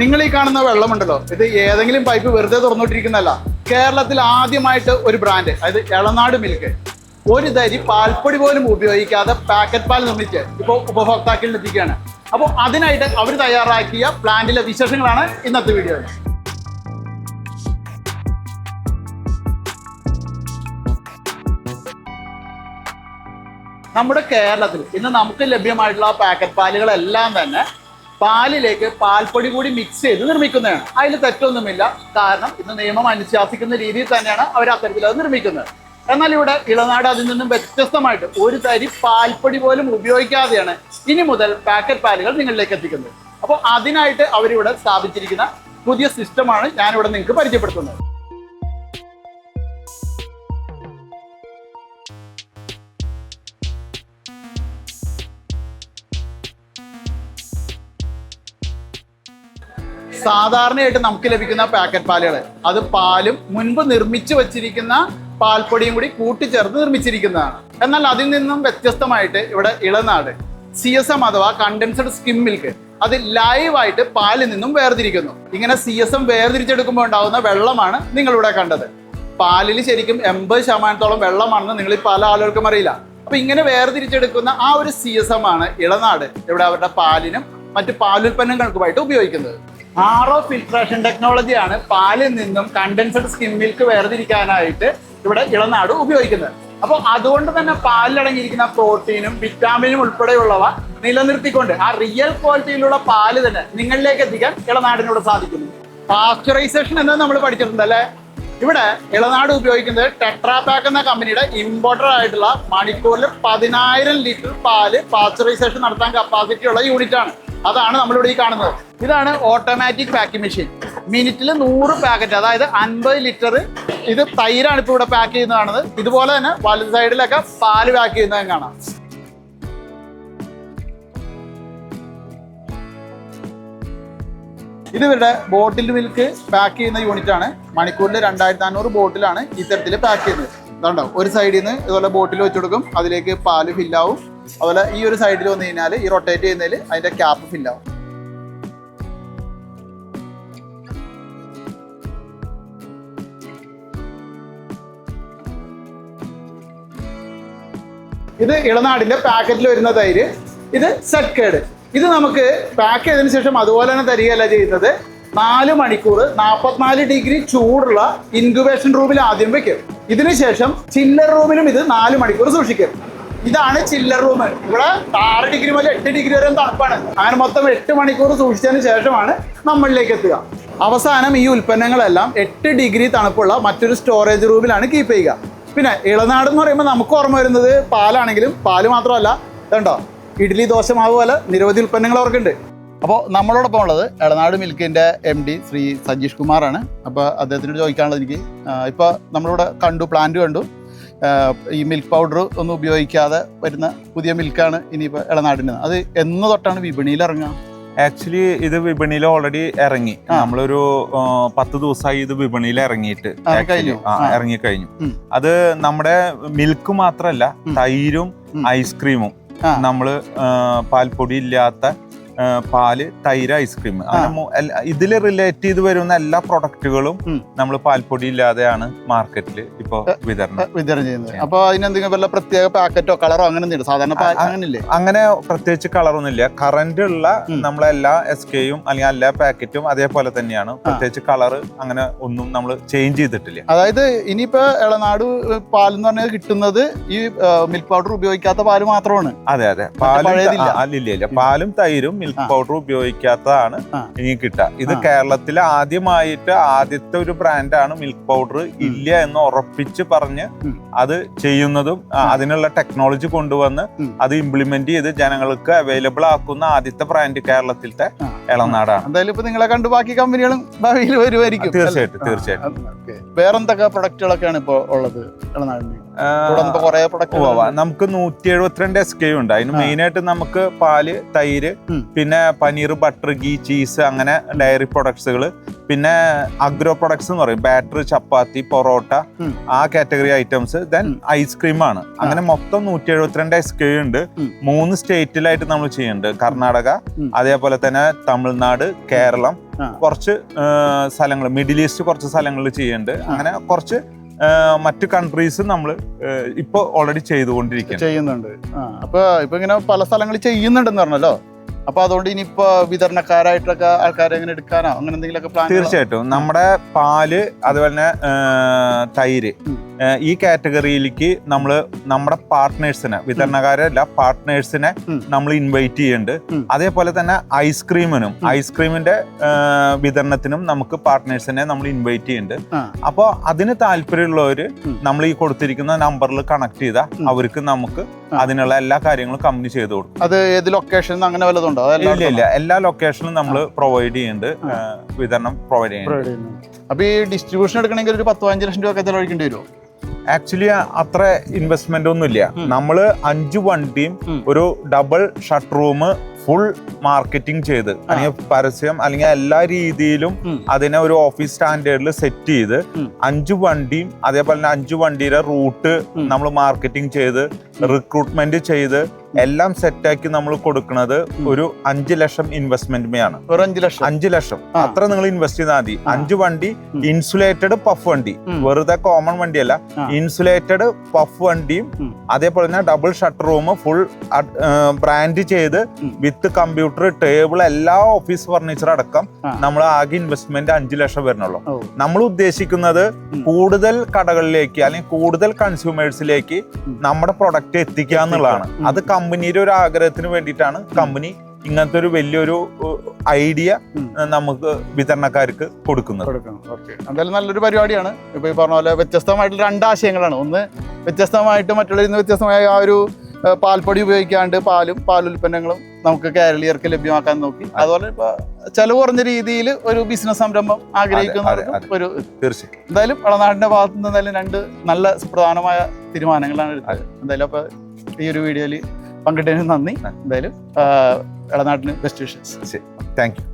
നിങ്ങൾ ഈ കാണുന്ന വെള്ളമുണ്ടല്ലോ. ഇത് ഏതെങ്കിലും പൈപ്പ് വെറുതെ തുറന്നുകൊണ്ടിരിക്കുന്നതല്ല കേരളത്തിൽ ആദ്യമായിട്ട് ഒരു ബ്രാൻഡ് അതായത് എളനാട് മിൽക്ക് ഒരു തരി പാൽപ്പൊടി പോലും ഉപയോഗിക്കാതെ പാക്കറ്റ് പാൽ നിർമ്മിച്ച് ഇപ്പോൾ ഉപഭോക്താക്കളിൽ എത്തിക്കുകയാണ്. അപ്പോൾ അതിനായിട്ട് അവർ തയ്യാറാക്കിയ പ്ലാന്റിലെ വിശേഷങ്ങളാണ് ഇന്നത്തെ വീഡിയോ നമ്മുടെ കേരളത്തിൽ ഇന്ന് നമുക്ക് ലഭ്യമായിട്ടുള്ള പാക്കറ്റ് പാലുകളെല്ലാം തന്നെ പാലിലേക്ക് പാൽപ്പൊടി കൂടി മിക്സ് ചെയ്ത് നിർമ്മിക്കുന്നതാണ്. അതിൽ തെറ്റൊന്നുമില്ല. കാരണം ഇന്ന് നിയമം അനുശാസിക്കുന്ന രീതിയിൽ തന്നെയാണ് അവർ അത്തരത്തിൽ അത് നിർമ്മിക്കുന്നത്. എന്നാൽ ഇവിടെ ഇളനാട് അതിൽ നിന്നും വ്യത്യസ്തമായിട്ട് ഒരു തരി പാൽപ്പൊടി പോലും ഉപയോഗിക്കാതെയാണ് ഇനി മുതൽ പാക്കറ്റ് പാലുകൾ നിങ്ങളിലേക്ക് എത്തിക്കുന്നത്. അപ്പോൾ അതിനായിട്ട് അവരിവിടെ സ്ഥാപിച്ചിരിക്കുന്ന പുതിയ സിസ്റ്റമാണ് ഞാനിവിടെ നിങ്ങൾക്ക് പരിചയപ്പെടുത്തുന്നത്. സാധാരണയായിട്ട് നമുക്ക് ലഭിക്കുന്ന പാക്കറ്റ് പാലുകൾ. അത് പാലും മുൻപ് നിർമ്മിച്ചു വച്ചിരിക്കുന്ന പാൽപ്പൊടിയും കൂടി കൂട്ടിച്ചേർത്ത് നിർമ്മിച്ചിരിക്കുന്നതാണ്. എന്നാൽ അതിൽ നിന്നും വ്യത്യസ്തമായിട്ട് ഇവിടെ ഇളനാട് സി എസ് എം അഥവാ കണ്ടൻസ്ഡ് സ്കിം മിൽക്ക് അത് ലൈവായിട്ട് പാലിൽ നിന്നും വേർതിരിക്കുന്നു. ഇങ്ങനെ സി എസ് എം വേർതിരിച്ചെടുക്കുമ്പോൾ ഉണ്ടാകുന്ന വെള്ളമാണ് നിങ്ങളിവിടെ കണ്ടത്. പാലിൽ ശരിക്കും എൺപത് ശതമാനത്തോളം വെള്ളമാണെന്ന് നിങ്ങൾ പല ആളുകൾക്കും അറിയില്ല. അപ്പൊ ഇങ്ങനെ വേർതിരിച്ചെടുക്കുന്ന ആ ഒരു സി എസ് എം ആണ് ഇളനാട്. ഇവിടെ അവരുടെ പാലിനും മറ്റ് പാലുൽപ്പന്നങ്ങൾക്കുമായിട്ട് ഉപയോഗിക്കുന്നത്. ആർ ഒ ഫിൽട്രേഷൻ ടെക്നോളജിയാണ് പാലിൽ നിന്നും കണ്ടൻസഡ് സ്കിം മിൽക്ക് വേർതിരിക്കാനായിട്ട് ഇവിടെ ഇളനാട് ഉപയോഗിക്കുന്നത്. അപ്പോൾ അതുകൊണ്ട് തന്നെ പാലിലടങ്ങിയിരിക്കുന്ന പ്രോട്ടീനും വിറ്റാമിനും ഉൾപ്പെടെയുള്ളവ നിലനിർത്തിക്കൊണ്ട് ആ റിയൽ ക്വാളിറ്റിയിലുള്ള പാൽ തന്നെ നിങ്ങളിലേക്ക് എത്തിക്കാൻ ഇളനാടിനോട് സാധിക്കുന്നു. പാസ്ചറൈസേഷൻ എന്ന് നമ്മൾ പഠിച്ചിട്ടുണ്ട് അല്ലേ? ഇവിടെ ഇളനാട് ഉപയോഗിക്കുന്നത് ടെട്രാപാക്ക് എന്ന കമ്പനിയുടെ ഇമ്പോർട്ടർ ആയിട്ടുള്ള മണിക്കൂറിൽ പതിനായിരം ലിറ്റർ പാൽ പാസ്ചറൈസേഷൻ നടത്താൻ കപ്പാസിറ്റി ഉള്ള യൂണിറ്റ് ആണ്. അതാണ് നമ്മളിവിടെ ഈ കാണുന്നത്. ഇതാണ് ഓട്ടോമാറ്റിക് പാക്കിംഗ് മെഷീൻ മിനിറ്റിൽ നൂറ് പാക്കറ്റ് അതായത് അൻപത് ലിറ്റർ ഇത് തൈരാണ് ഇപ്പോൾ ഇവിടെ പാക്ക് ചെയ്യുന്നതാണ് ഇതുപോലെ തന്നെ വലത് സൈഡിലൊക്കെ പാൽ പാക്ക് ചെയ്യുന്നതും കാണാം. ഇത് ഇവരുടെ ബോട്ടിൽ മിൽക്ക് പാക്ക് ചെയ്യുന്ന യൂണിറ്റ് ആണ്. മണിക്കൂറിൽ രണ്ടായിരത്തി അഞ്ഞൂറ് ബോട്ടിലാണ് ഇത്തരത്തിൽ പാക്ക് ചെയ്യുന്നത്. അതുകൊണ്ടോ ഒരു സൈഡിൽ നിന്ന് ഇതുപോലെ ബോട്ടിൽ വെച്ചു കൊടുക്കും. അതിലേക്ക് പാൽ ഫില്ലാവും അതുപോലെ ഈ ഒരു സൈഡിൽ വന്നു കഴിഞ്ഞാൽ ഈ റൊട്ടേറ്റ് ചെയ്യുന്നതിൽ അതിന്റെ ക്യാപ്പ് ഫില്ലാവും ഇത് ഇളനാടിന്റെ പാക്കറ്റിൽ വരുന്ന തൈര് ഇത് സെക്കേഡ് ഇത് നമുക്ക് പാക്ക് ചെയ്തതിനു ശേഷം അതുപോലെ തന്നെ തരികയല്ല ചെയ്യുന്നത്. നാല് മണിക്കൂർ നാൽപ്പത്തിനാല് ഡിഗ്രി ചൂടുള്ള ഇൻക്യുബേഷൻ റൂമിൽ ആദ്യം വെക്കും. ഇതിനുശേഷം ചില്ലർ റൂമിലും ഇത് നാല് മണിക്കൂർ സൂക്ഷിക്കും. ഇതാണ് ചില്ലർ റൂം. ഇവിടെ ആറ് ഡിഗ്രി മുതൽ എട്ട് ഡിഗ്രി വരെ തണുപ്പാണ്. അങ്ങനെ മൊത്തം എട്ട് മണിക്കൂർ സൂക്ഷിച്ചതിന് ശേഷമാണ് നമ്മളിലേക്ക് എത്തുക. അവസാനം ഈ ഉൽപ്പന്നങ്ങളെല്ലാം എട്ട് ഡിഗ്രി തണുപ്പുള്ള മറ്റൊരു സ്റ്റോറേജ് റൂമിലാണ് കീപ്പ് ചെയ്യുക. പിന്നെ ഇളനാട് എന്ന് പറയുമ്പോൾ നമുക്ക് ഓർമ്മ വരുന്നത് പാലാണെങ്കിലും പാൽ മാത്രമല്ല. ഇതുണ്ടോ? ഇഡ്ഡലി ദോശ മാവ് പോലെ നിരവധി ഉൽപ്പന്നങ്ങൾ അവർക്കുണ്ട്. അപ്പോൾ നമ്മളോടൊപ്പം ഉള്ളത് ഇളനാട് മിൽക്കിന്റെ എം ഡി ശ്രീ സജീഷ് കുമാറാണ്. അപ്പോൾ അദ്ദേഹത്തിനോട് ചോദിക്കാനുള്ളത് എനിക്ക്. ഇപ്പോൾ നമ്മളിവിടെ കണ്ടു പ്ലാന്റ് കണ്ടു. ഈ മിൽക്ക് പൗഡർ ഒന്നും ഉപയോഗിക്കാതെ വരുന്ന പുതിയ മിൽക്കാണ് ഇനിയിപ്പോൾ ഇളനാടിന്റെ അത് എന്ന് തൊട്ടാണ് വിപണിയിൽ ഇറങ്ങുക ആക്ച്വലി ഇത് വിപണിയിൽ ഓൾറെഡി ഇറങ്ങി. നമ്മളൊരു പത്ത് ദിവസമായി ഇത് വിപണിയിൽ ഇറങ്ങിയിട്ട്. ഇറങ്ങി കഴിഞ്ഞു അത് നമ്മുടെ മിൽക്ക് മാത്രമല്ല തൈരും. ഐസ്ക്രീമും ആ. നമ്മൾ പാൽപ്പൊടി ഇല്ലാത്ത പാൽ തൈര് ഐസ്ക്രീം. അങ്ങനെ ഇതിൽ റിലേറ്റ് ചെയ്ത് വരുന്ന എല്ലാ പ്രൊഡക്റ്റുകളും നമ്മൾ പാൽപ്പൊടി ഇല്ലാതെയാണ് മാർക്കറ്റിൽ ഇപ്പൊ വിതരണം വിതരണം ചെയ്യുന്നത്. അപ്പോൾ അതിനെന്തെങ്കിലും വല്ല പ്രത്യേക പാക്കറ്റോ കളറോ അങ്ങനെ സാധാരണ. അങ്ങനെയില്ലേ? അങ്ങനെ പ്രത്യേകിച്ച് കളറൊന്നുമില്ല കറന്റ് ഉള്ള. നമ്മളെല്ലാ എസ് കെയും അല്ലെങ്കിൽ എല്ലാ പാക്കറ്റും അതേപോലെ തന്നെയാണ്. പ്രത്യേകിച്ച് കളർ അങ്ങനെ ഒന്നും നമ്മൾ ചേഞ്ച് ചെയ്തിട്ടില്ല. അതായത് ഇനിയിപ്പോ ഇളനാട് പാൽ എന്ന് പറഞ്ഞാൽ കിട്ടുന്നത് ഈ മിൽക്ക് പൗഡർ ഉപയോഗിക്കാത്ത പാൽ മാത്രമാണ്. അതെ അതെ. പാലും ഇല്ല ഇല്ല. പാലും തൈരും മിൽക്ക്. പൗഡർ ഉപയോഗിക്കാത്തതാണ്. ഇനി കിട്ടുക ഇത്. കേരളത്തിൽ ആദ്യമായിട്ട് ആദ്യത്തെ ഒരു ബ്രാൻഡാണ് മിൽക്ക് പൗഡർ ഇല്ല എന്ന് ഉറപ്പിച്ച് പറഞ്ഞ്. അത് ചെയ്യുന്നതും. അതിനുള്ള ടെക്നോളജി കൊണ്ടുവന്ന്. അത് ഇംപ്ലിമെന്റ് ചെയ്ത് ജനങ്ങൾക്ക് അവൈലബിൾ ആക്കുന്ന ആദ്യത്തെ ബ്രാൻഡ് കേരളത്തിലത്തെ. ഇളനാടാണ് എന്തായാലും ഇപ്പൊ നിങ്ങളെ കണ്ടു ബാക്കി കമ്പനികളും ഭാവിയിൽ വരുമായിരിക്കും തീർച്ചയായിട്ടും? തീർച്ചയായിട്ടും വേറെന്തൊക്കെ പ്രൊഡക്റ്റുകളൊക്കെയാണ് ഇപ്പോൾ ഉള്ളത് ഇളനാടിന് കുറെ ഉവ്വ്. നമുക്ക് നൂറ്റി എഴുപത്തിരണ്ട് എസ് കെ ഉണ്ട്. അതിന് മെയിൻ ആയിട്ട് നമുക്ക് പാൽ തൈര് പിന്നെ പനീർ ബട്ടർ ഗീ ചീസ് അങ്ങനെ ഡയറി പ്രൊഡക്ട്സുകൾ പിന്നെ അഗ്രോ പ്രൊഡക്ട്സ് എന്ന് പറയും. ബാറ്ററി ചപ്പാത്തി പൊറോട്ട ആ കാറ്റഗറി ഐറ്റംസ് ദെൻ ഐസ്ക്രീം ആണ്. അങ്ങനെ മൊത്തം നൂറ്റി എഴുപത്തിരണ്ട് എസ് കെ ഉണ്ട്. മൂന്ന് സ്റ്റേറ്റിലായിട്ട് നമ്മൾ ചെയ്യുന്നുണ്ട്. കർണാടക അതേപോലെ തന്നെ തമിഴ്നാട് കേരളം. കുറച്ച് സ്ഥലങ്ങൾ മിഡിൽ ഈസ്റ്റ് കുറച്ച് സ്ഥലങ്ങളിൽ ചെയ്യുന്നുണ്ട്. അങ്ങനെ കുറച്ച് മറ്റ് കൺട്രീസ് നമ്മൾ ഇപ്പോൾ ഓൾറെഡി ചെയ്തുകൊണ്ടിരിക്കുന്നുണ്ട് ചെയ്യുന്നുണ്ട്. ഇപ്പൊ ഇങ്ങനെ പല സ്ഥലങ്ങളിൽ ചെയ്യുന്നുണ്ടെന്ന് പറഞ്ഞല്ലോ. അപ്പൊ അതുകൊണ്ട് ഇനിയിപ്പോ വിതരണക്കാരായിട്ടൊക്കെ ആൾക്കാരെ എങ്ങനെ എടുക്കാനോ അങ്ങനെ എന്തെങ്കിലുമൊക്കെ പ്ലാൻ തീർച്ചയായിട്ടും. നമ്മുടെ പാൽ അതുപോലെ തന്നെ തൈര് ഈ കാറ്റഗറിയിലേക്ക് നമ്മൾ നമ്മുടെ പാർട്ട്നേഴ്സിനെ വിതരണക്കാരല്ല പാർട്ട്നേഴ്സിനെ നമ്മൾ ഇൻവൈറ്റ് ചെയ്യുന്നുണ്ട് അതേപോലെ തന്നെ ഐസ്ക്രീമിനും ഐസ്ക്രീമിന്റെ വിതരണത്തിനും നമുക്ക് പാർട്ട്നേഴ്സിനെ നമ്മൾ ഇൻവൈറ്റ് ചെയ്യുന്നുണ്ട് അപ്പോൾ അതിന് താല്പര്യമുള്ളവർ നമ്മൾ ഈ കൊടുത്തിരിക്കുന്ന നമ്പറിൽ കണക്ട് ചെയ്താൽ അവർക്ക് നമുക്ക് അതിനുള്ള എല്ലാ കാര്യങ്ങളും കമ്പനി ചെയ്തു കൊടുക്കും. അത് ഏത് ലൊക്കേഷൻ അങ്ങനെ ഇല്ല ഇല്ല. എല്ലാ ലൊക്കേഷനും നമ്മൾ പ്രൊവൈഡ് ചെയ്യുന്നുണ്ട്. വിതരണം പ്രൊവൈഡ് ചെയ്യുന്നുണ്ട്. അപ്പൊ ഈ ഡിസ്ട്രിബ്യൂഷൻ എടുക്കണമെങ്കിൽ ഒരു പത്ത് പതിനഞ്ച് ലക്ഷം രൂപ ചെലവഴിക്കേണ്ടി വരുമോ? ആക്ച്വലി അത്ര ഇൻവെസ്റ്റ്മെന്റ് ഒന്നും ഇല്ല നമ്മൾ അഞ്ച് വണ്ടിയും ഒരു double shut room full marketing ചെയ്ത് അല്ലെങ്കിൽ പരസ്യം അല്ലെങ്കിൽ എല്ലാ രീതിയിലും അതിനെ ഒരു ഓഫീസ് സ്റ്റാൻഡേർഡിൽ സെറ്റ് ചെയ്ത്. അഞ്ച് വണ്ടിയും അതേപോലെ തന്നെ അഞ്ച് വണ്ടിയുടെ റൂട്ട് നമ്മൾ മാർക്കറ്റിംഗ് ചെയ്ത് റിക്രൂട്ട്മെന്റ് ചെയ്ത് എല്ലാം സെറ്റാക്കി നമ്മൾ കൊടുക്കുന്നത് ഒരു അഞ്ച് ലക്ഷം ഇൻവെസ്റ്റ്മെന്റ് ആണ് അഞ്ച് ലക്ഷം? അഞ്ച് ലക്ഷം. അത്ര നിങ്ങൾ ഇൻവെസ്റ്റ് ചെയ്താൽ മതി. അഞ്ചു വണ്ടി ഇൻസുലേറ്റഡ് പഫ് വണ്ടി. വെറുതെ കോമൺ വണ്ടിയല്ല. ഇൻസുലേറ്റഡ് പഫ് വണ്ടിയും അതേപോലെ തന്നെ double shutter room full brand ചെയ്ത് വിത്ത് കമ്പ്യൂട്ടർ ടേബിൾ എല്ലാ ഓഫീസ് ഫർണിച്ചർ അടക്കം നമ്മൾ ആകെ ഇൻവെസ്റ്റ്മെന്റ് അഞ്ച് ലക്ഷം വരുന്നുള്ളൂ. നമ്മൾ ഉദ്ദേശിക്കുന്നത് കൂടുതൽ കടകളിലേക്ക് അല്ലെങ്കിൽ കൂടുതൽ കൺസ്യൂമേഴ്സിലേക്ക് നമ്മുടെ പ്രൊഡക്റ്റ് എത്തിക്കുക എന്നുള്ളതാണ്. അത് കമ്പനിയുടെ ഒരു ആഗ്രഹത്തിന് വേണ്ടിയിട്ടാണ് കമ്പനി ഇങ്ങനത്തെ ഒരു വലിയൊരു ഐഡിയ നമുക്ക് വിതരണക്കാർക്ക് കൊടുക്കുന്നത്. എന്തായാലും നല്ലൊരു പരിപാടിയാണ്. ഇപ്പൊ ഈ പറഞ്ഞ പോലെ വ്യത്യസ്തമായിട്ടുള്ള രണ്ട് ആശയങ്ങളാണ്. ഒന്ന് വ്യത്യസ്തമായിട്ട് മറ്റുള്ളവരിൽ നിന്ന് വ്യത്യസ്തമായ ആ ഒരു പാൽപ്പൊടി ഉപയോഗിക്കാണ്ട് പാലും ഉൽപ്പന്നങ്ങളും നമുക്ക് കേരളീയർക്ക് ലഭ്യമാക്കാൻ നോക്കി. അതുപോലെ ഇപ്പൊ ചെലവ് കുറഞ്ഞ രീതിയിൽ ഒരു ബിസിനസ് സംരംഭം ആഗ്രഹിക്കുന്ന ഒരു തീർച്ചയായും എന്തായാലും വളനാടിന്റെ ഭാഗത്ത് നിന്ന് എന്തായാലും രണ്ട് നല്ല സുപ്രധാനമായ തീരുമാനങ്ങളാണ് എടുത്തത്. എന്തായാലും അപ്പൊ ഈ ഒരു വീഡിയോയിൽ പങ്കിട്ടതിന് നന്ദി. എന്തായാലും ഇടനാട്ടിന് ബെസ്റ്റ് വിഷസ് താങ്ക് യു